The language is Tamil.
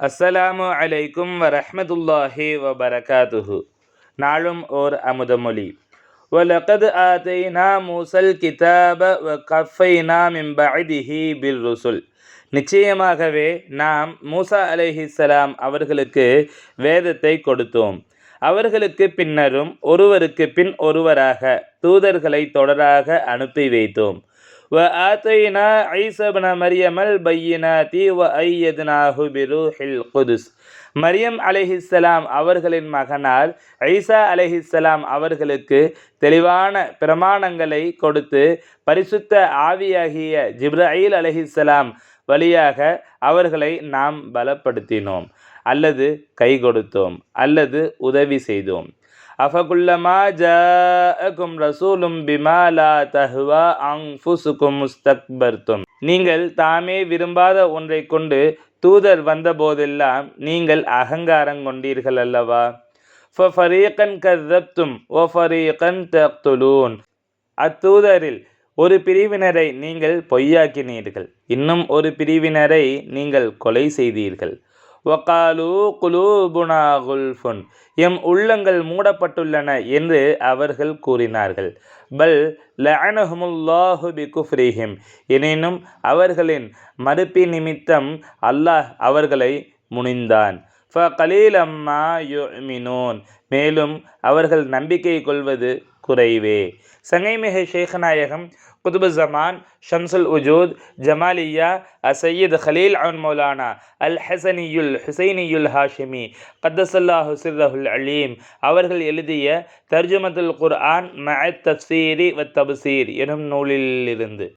அஸ்ஸலாமு அலைக்கும் வரஹமதுல்லாஹி வபரகாத்துஹு. நாளும் ஓர் அமுதமொழி. வலகத் ஆதைனா மூசல் கிதாப வ கஃபைனா மிம்பதிஹி பில் ருசுல். நிச்சயமாகவே நாம் மூசா அலைஹிஸ்ஸலாம் அவர்களுக்கு வேதத்தை கொடுத்தோம். அவர்களுக்கு பின்னரும் ஒருவருக்கு பின் ஒருவராக தூதர்களை தொடராக அனுப்பி வைத்தோம். வ ஆத்தைனா ஐசபன மரியமல் பையினாதி வ ஐயதுனாஹு பிருஹில் குதுஸ் மரியம் அலைஹிஸ்ஸலாம் அவர்களின் மகனால் ஐசா அலைஹிஸ்ஸலாம் அவர்களுக்கு தெளிவான பிரமாணங்களை கொடுத்து பரிசுத்த ஆவியாகிய ஜிப்ரயில் அலைஹிஸ்ஸலாம் வழியாக அவர்களை நாம் பலப்படுத்தினோம். அல்லது கை கொடுத்தோம். அல்லது உதவி செய்தோம். அஃபகுல்லமா ஜாஅகும் ரசூலும் பிமாலா தஹ்வா அன்ஃபுசுகும் முஸ்தக்பர்த்தும் நீங்கள் தாமே விரும்பாத ஒன்றை கொண்டு தூதர் வந்தபோதெல்லாம் நீங்கள் அகங்காரம் கொண்டீர்கள் அல்லவா? ஃபரீகன் கர்தப்தும் ஓ ஃபரீகன் தக்துலூன். அத்தூதரில் ஒரு பிரிவினரை நீங்கள் பொய்யாக்கினீர்கள். இன்னும் ஒரு பிரிவினரை நீங்கள் கொலை செய்தீர்கள். வகாலு குலூபுனா குல்ஃபுன். எம் உள்ளங்கள் மூடப்பட்டுள்ளன என்று அவர்கள் கூறினார்கள். பல் லஅனஹுமுல்லாஹு பி குஃப்ரிஹிம் எனினும் அவர்களின் மறுப்பி நிமித்தம் அல்லாஹ் அவர்களை முனிந்தான். ஃப கலீலம்மா யுமினூன். மேலும் அவர்கள் நம்பிக்கை கொள்வது குறைவே. சங்கைமிகு ஷேக்நாயகம் குதுபு ஜமான் ஷம்சுல் உஜூத் ஜமாலியா அசையீத் ஹலீல் அன் மௌலானா அல் ஹசனியுல் ஹுசைனியுல் ஹாஷிமி கத்தசல்லா சிர்ரஹுல் அலீம். அவர்கள் எழுதிய தர்ஜுமத்துல் குர்ஆன் மஅத் தப்சீரி வ தப்சீர் எனும் நூலிலிருந்து.